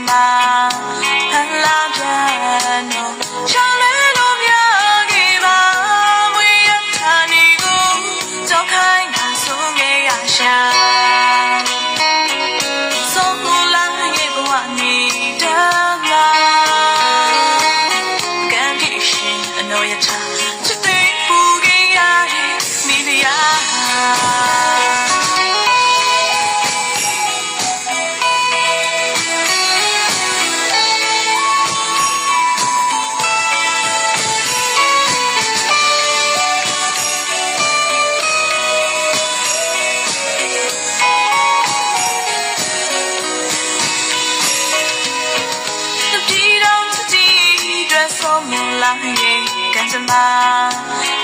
吗？很拉偏哦，想你都别给吧，不要他你顾，走开，告诉给呀下。走不来也不忘你的爱，干屁事，我也差。认真吧